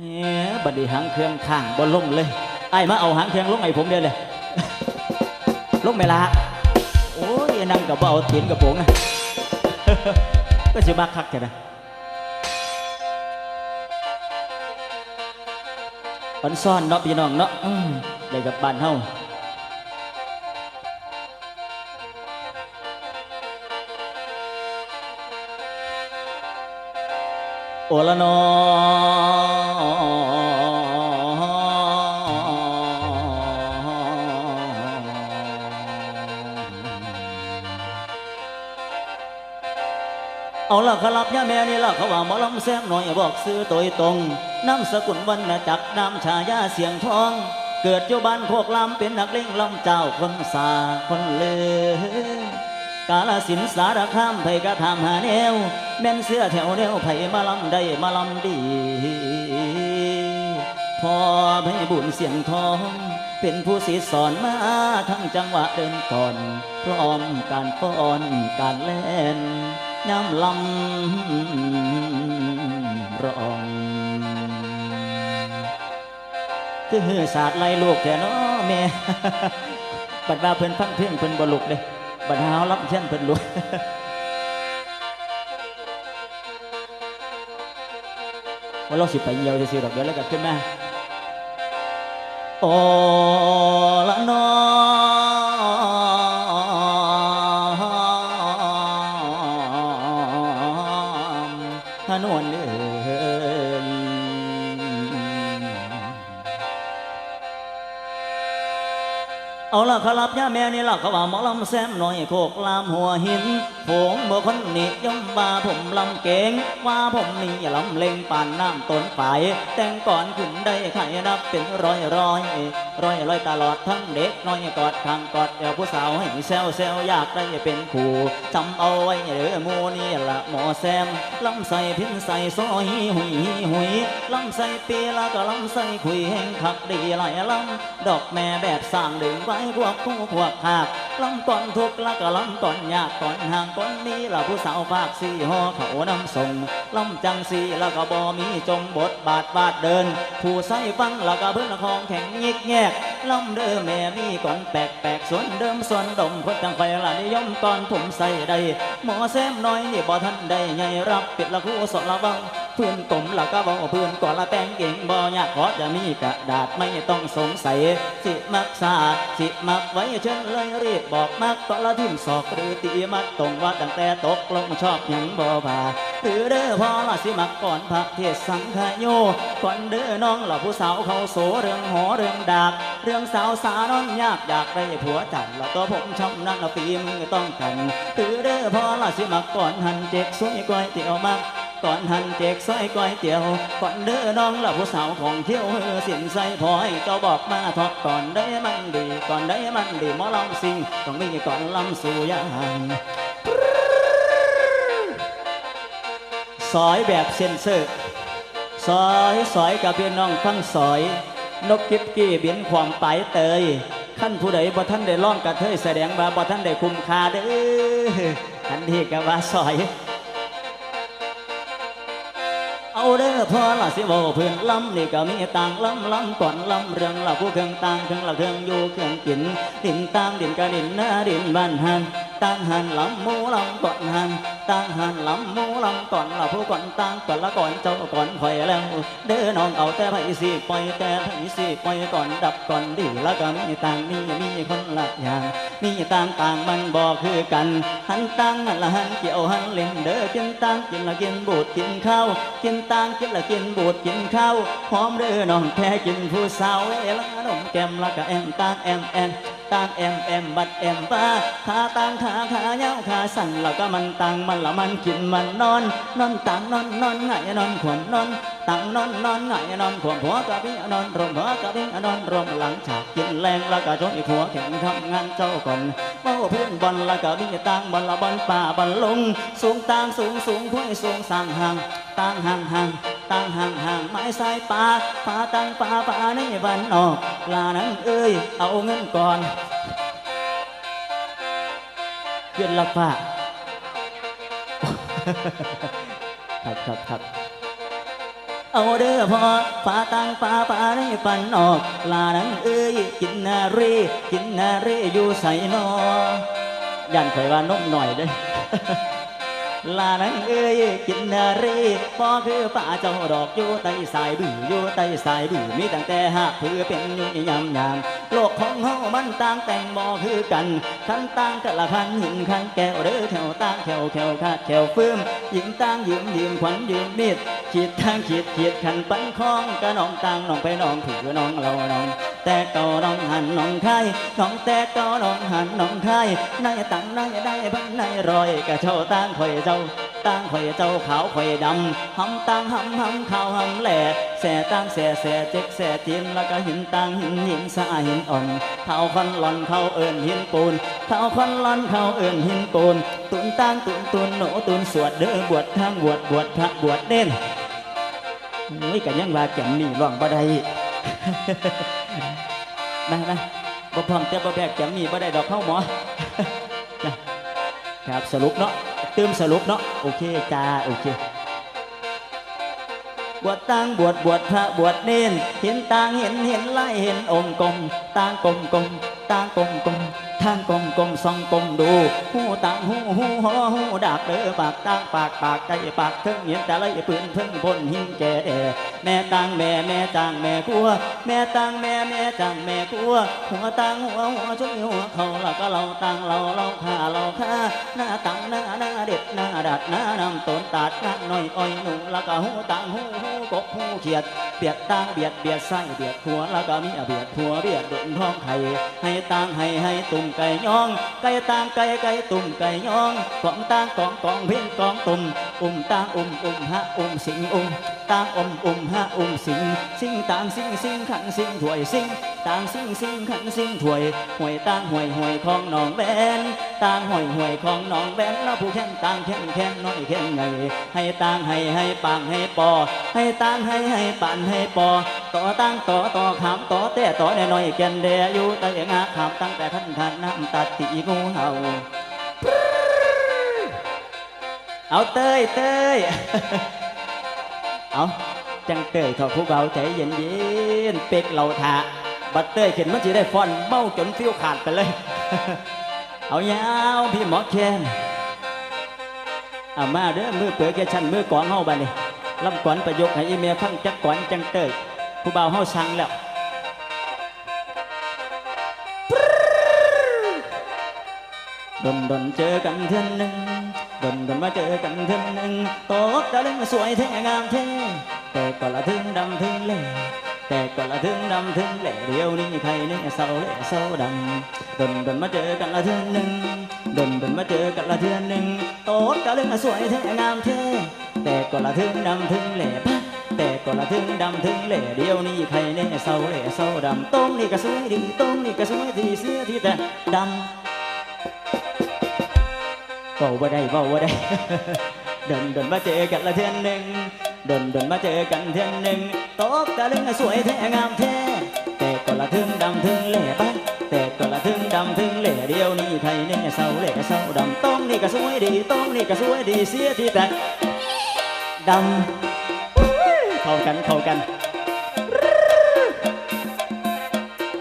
แหมบัดนี้หางเครื่องข้างบ่ลงเลยไอ้มาเอาหางเครื่องลงไอ้ผมเดียวเลยลงเมลาโอ้ยนั่งกับบ่เอาตีนกับโปงนะก็สิบักคักแค่นะปันซ่อนเนาะพี่น้องเนาะได้กับบ้านเฮาโอละนอ เอาละครับย่าแม่นี่ละเขาว่าหมอลำแซมหน่อยบอกซื้อตัวตรงน้ำสกุลวันจักรนำชายาเสียงทอง เกิดอยู่บ้านโคกลำเป็นนักเล่งลำเจ้าคนสาคนเลือกาลสินสารคามไผกระทำหาแนว แม่นเสื้อแถวแนวไผมาลำได้มาลำดีพอให้บุญเสียงทอง เป็นผู้สิสอนมาทั้งจังหวะเดินก่อนพร้อมการฟ้อนการเล่น ย้ำลำร้องคือศาสตร์ไล่ลูกแท้เนาะแม่บัดว่าเพิ่นฟังเพลงเพิ่นบ่ลุกเด้บัดหาวรับเช่นเพิ่นลุกว่าเราสิไปเยียวจะสิดอกเดียวแล้วก็ขึ้นมาโอ เอาล่ะครับย่าแม่นี่ล่ะเขาว่าหมอลำแซมหน่อยโคกลามหัวหิน ผมบ่คนนิยมว่าผมลำเก่งว่าผมนี่ลำเล่งป่านน้ำต้นฝายแต่งก่อนขึ้นได้ไข่นับเป็นร้อยร้อยร้อยร้อยตลอดทั้งเด็กน้อยกอดข้างกอดเอวผู้สาวให้แซวแซวอยากได้เป็นคู่จำเอาไว้เด้อมูนี่ละหมอแซมลำใส่พินใส่ซอยหุยหุยลำใส่ปีละก็ลำใส่คุยแห่งคักดีหลายลำดอกแม่แบบสร้างดึงไว้พวกคู่พวกหาก ลำก่อนทุกข์ละก็ลำก่อนยากก่อนห่างก่อนนี้ละผู้สาวภาคสี่ห่อเขานำส่งลำจังสีละก็บ่มีจงบทบาทบาดเดิน ผู้ใส่ฟังละก็เพื่อนละคองแข็งยิกแยกลำเดิมแม่มีก่อนแปลกแปลกส่วนเดิมส่วนดมคนจังไฟละนิยมก่อนผมใส่ได้หมอแซมน้อยนี่บ่ทันได้ไงรับปิดละคู่สอนละวัง เพื่อนกลมละก็บอกเพื่อนก่อนละแต่งเก่งบ่อยากขอจะมีกระดาษไม่ต้องสงสัย สิมักษาสิมักไว้เชิญเลยรีบบอกมักก็ละทิมศอกหรือตีมัดตรงว่าตั้งแต่ตกลงชอบหยังบ่ผ่าหรือเด้อพอละสิมักก่อนพระเทศสังขโยก่อนเด้อน้องหละผู้สาวเขาโสเรื่องหอเรื่องดาก เรื่องสาวสานอนยากอยากได้ผัวจันละตัวผมชำนั่นละปีมต้องกันหรือเด้อพอละสิมักก่อนหันเจ็กสวยก้อยเตี๋ยวมัก ก่อนหันเจกซอยก้อยเตี๋ยว ก่อนเด้อน้องละผู้สาวของเที่ยวเฮือสินใส่พอให้เจ้าบอกมาทอกก่อนได้มันดี ก่อนได้มันดีหมอลำสิงต้องมีก่อนลำสู่ยางสอยแบบเซนเซอร์สอยสอยกับพี่น้องฟังสอย นกกิบกี้บินความไปเตยขั้นผู้ใดบ่ท่านได้ล่องกระเทยแสดงว่าบ่ท่านได้คุ้มค่าเด้อทันทีก็ว่าสอย เอาเด้อพอละสิบ่เพื่อนลำนี่ก็มีต่างลำลำก่อนลำเรื่องเราผู้เครื่องต่างเครื่องเราเครื่องอยู่เครื่องกินดินต่างดินกะดินหน้าดินบ้านหัน ต่างหันลำมูลำก่อนหันต่างหันลำมูลำก่อนละผู้ก่อนต่างก่อนละก่อนเจ้าก่อนข่อยแล้ว เด้อน้องเอาแต่ไผสิปล่อยแต่ไผสิปล่อยก่อนดับก่อนดีแล้วก็มีต่างมีมีคนละอย่างมีต่างต่างมันบอกคือกันหันต่างมันละหันเกี่ยวหันเล่นเด้อกินต่างกินละกินบูดกินข้าวกินต่างกินละกินบูดกินข้าวหอมเด้อน้องแท้กินผู้สาวเอละนมแก้มละก็แอมต่างแอมแอม ต่างแอมแอมบัดแอมบ้าขาต่างขาขาเย้าขาสั่นแล้วก็มันต่างมันละมันกินมันนอนนอนต่างนอนนอนไงนอนขวมนอนต่างนอนนอนไงนอนขวมหัวกะพี่นอนรวมหัวกะพี่นอนรวมหลังฉากกินแรงแล้วก็จ้อยหัวแข็งทำงานเจ้าก่อนเมาเพื่อนบอลแล้วก็พี่ต่างบอลละบอลป่าบอลลงสูงต่างสูงสูงห้วยสูงสั่งห่างต่างห่างห่าง ต่างห่างห่างไม้สายป่าป่าต่างป่าป่าในบ้านนอกลานั้นเอ้ยเอาเงินก่อนเพื่อนละป่าครับครับครับเอาเด้อพอฟ้าตังฟ้าฟ้าได้ปันออกลานังเอ้ยกินนาเรกินนาเรอยู่ใส่นอยันเคยว่านมหน่อยเด้ ลานังเอ้ยกินนาเรบ่คือป่าเจ้าดอกอยู่ใต้สายบื้ออยู่ใต้สายบื้อมีตั้งแต่หักเพื่อเป็นอยู่ยำยำโลกของเฮามันต่างแต่งบ่คือกันขันต่างแต่ละขันหินขันแก้วเด้อแถวต่างแถวแถวขาดแถวฟื้มยิงต่างยืมยืมขวัญยืมมีดขีดทางขีดขีดขันปันคองกะน้องต่างน้องไปน้องถือน้องเราน้องแต่เก่า หันน้องไข่น้องแต่ก่าน้องหันน้องไข่นายตังนายได้บันนายรอยกะเจ้าต่างข่อยเจ้าต่างข่อยเจ้าขาวข่อยดำหำต่างหำหำขาวหำแหล่แสต่างแสแสเจ๊กแสจีนแล้วก็หินต่างหินหินสาหินอ่อนเท้าคอนหลอนเขาเอิญหินปูนเท้าคอนหลอนเขาเอิญหินปูนตุนต่างตุนตุนโหนตุนสวดเด้อบวชทางบวชบวชพระบวชเด่นโอ้ยกันยังว่าแก่มนี่ร้องบ่ได้ นะนะบ่พร้อมแต่บ่แบกแจมมีบ่ได้ดอกเข้าหมอนะครับสรุปเนาะเติมสรุปเนาะโอเคจ้าโอเค บวชตั้งบวชบวชพระบวชเน้นเห็นต่างเห็นเห็นไล่เห็นองค์กลมต่างกลมกลมต่างกลมกลม ทางกลมกลมส่องกลมดูหูต่างหูหูหอหูดาบเด้อปากต่างปากปากใจปากเทิงเห็นแต่ไรปืนเพิ่งพนหินแก่แด่แม่ต่างแม่แม่จางแม่กลัว แม่ต่างแม่แม่จางแม่กลัว หัวต่างหัวหัวช่วยหัวเขาแล้วก็เราต่างเราเราฆ่าเราฆ่าหน้าต่างหน้าหน้าเด็ดหน้าดัดหน้านำต้นตัดหน้าหน่อยอ้อยหนุ่แล้วก็หูต่างหูหูกบหูเขียดเบียดต่างเบียดเบียดไส้เบียดหัวแล้วก็มีเบียดหัวเบียดดุนท้องไข่ให้ต่างให้ให้ตุ่มไก่ย่องไก่ต่างไก่ไก่ตุ่มไก่ย่องกองต่างกองกองเพ่งกองตุ่มอุ้มต่างอุ้มอุ้มฮะอุ้มสิงอุ้มต่างอุ้มอุ้มฮะอุ้มสิงสิงต่างสิงสิง ต่างสิงสิงขันสิงถวยหวยต่างหวยหวยของน้องแบนต่างหวยหวยของน้องแบนแล้วผู้แข่งต่างแข่งแข่งน้อยแข่งไงให้ต่างให้ให้ปางให้ปอให้ต่างให้ให้ปานให้ปอต่อตั้งต่อต่อขามต่อแต่ต่อแน่น้อยแก่นเดอยู่แต่งาขามตั้งแต่ขันขันน้ำตัดตีงูเห่าเอาเต้ยเต้ยเอาจังเต้ยขาผู้เบาใจเย็นเย็นๆเป็กเหล่าถาบัดเต้ยเข็นมันจะได้ฟอนเมาจนฟิวขาดไปเลย เอายาวพี่หมอแคนเอามาเด้อมือเปื่อยแกชันมือกวางเฮาบัดนี้ลำก่อนประยกให้อีเมียฟังจักก่อนจังเต้ย ผู้เบาเฮาสั่งแล้วดนดนเจอกันเทื่อนหนึ่งดนดนมาเจอกันเทื่อนหนึ่งโตกตะลึงสวยแท้งามแท้แต่ก็ละถึงดำถึงเล่แต่ก็ละถึงดำถึงเล่เดียวนี้ใครเนี่ยเศร้าเล่เศร้าดำดนดนมาเจอกันละเทื่อนหนึ่งดนดนมาเจอกันละเทื่อนหนึ่งโตกตะลึงสวยแท้งามแท้แต่ก็ละถึงดำถึงเล่ปะ แต่ก็ละถึงดำถึงเล่เดียวนี้ใครเนี่ยเศร้าเล่เศร้าดำต้มนี่ก็สวยดีต้มนี่ก็สวยดีเสียที่แต่ดำเบาบ่ได้เบาบ่ได้เดินเดินมาเจอกันละเทือนหนึ่งเดินเดินมาเจอกันเทือนหนึ่งตกตะลึงสวยแท้งามแท้แต่ก็ละถึงดำถึงเล่บ้าแต่ก็ละถึงดำถึงเล่เดียวนี้ใครเนี่ยเศร้าเล่เศร้าดำต้องนี่ก็สวยดีต้องนี่ก็สวยดีเสียที่แต่ดำ เข้ากันเข้ากัน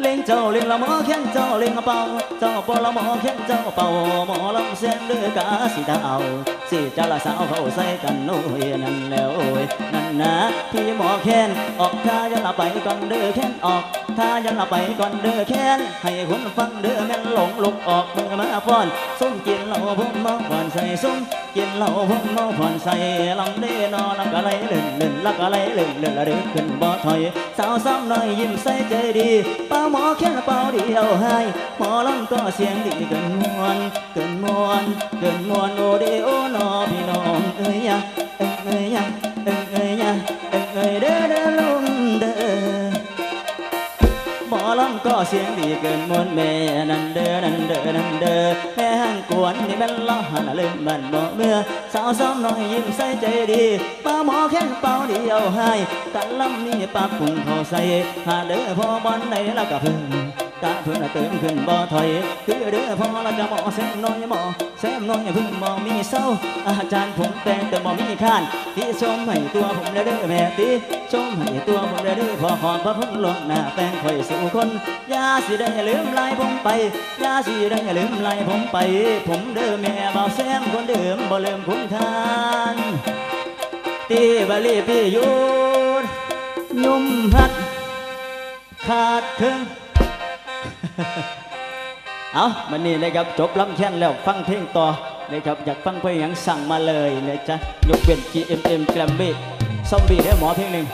เล่งเจ้าเล่งละหมอแค้นเจ้าเล่งเป่าเจ้าปอละหมอแค้นเจ้าเป่าหมอลำเสียงเลือกาสีดาวสิเจ้าละสาวเขาใส่กันโอ้ยนั่นแล้วโอ้ยนั่นนะพี่หมอแค้นออกท่ายันละไปก่อนเด้อแค้นออกท่ายันละไปก่อนเด้อแค้นให้คนฟังเด้อแม่นหลงลุกออกมือมาฟ้อนส้มกินเหล้าพุ่มมาฟ้อนใส่ส้ม กินเหล้าพุ่มเมาผ่อนใส่ลำเด้นอลักอะไรเล่นเล่นลักอะไรเล่นเล่นละเดือขึ้นบ่ถอยสาวซ้ำน้อยยิ้มใส่ใจดีเป้าหมอแค่เป้าเดียวให้หมอลำก็เสียงดีเกินมวนเกินมวนเกินมวนโอเดโอนอพี่น้องเอ้ยยะเอ้ยยะเอ้ยยะเอ้ยเอ้ยเด้อ ก็เสียงดีเกินมวนแม่นันเดอนันเดอนันเดอแม่ห้างกวนนี่แม่นล้อหันลืมมันบ่เมื่อสาวซ้ำน้อยยิ้มใส่ใจดีเป้าหมอแค่เป้าเดียวให้กะล้ำนี่ปากปุ่งเขาใส่หาเด้อพอบอลไหนแล้วก็พึ่ง กะเพิ่นน่ะเติมขึ้นบ่ถอยคือเด้อพอแล้วจะหมอแซมน้อยหมอแซมน้อยเพิ่งบ่มีเศร้า อาจารย์ผมแต่งแต่บ่มีข้านที่ชมให้ตัวผมแล้เด้อแม่ติชมให้ตัวผมแล้เด้อพอขอบพระพุ่งลงหน้าแป้งข่อยสู่คนอย่าสิได้อย่าลืมไล่ผมไปอย่าสิได้อย่าลืมไล่ผมไป ผมเด้อแม่บ่าวแซมคนเดิมบ่ลืมคุณทานตีบาลีพี่ยุดยุ่มหัดขาดครึ่ง เอามันนี่นะครับจบล้ำแค้นแล้วฟังเพลงต่อนะครับอยากฟังเพลงยังสั่งมาเลยนะจ๊ะยกเป็น GMM แกรมมี่ซอมบี้ได้หมอเพลงหนึ่ง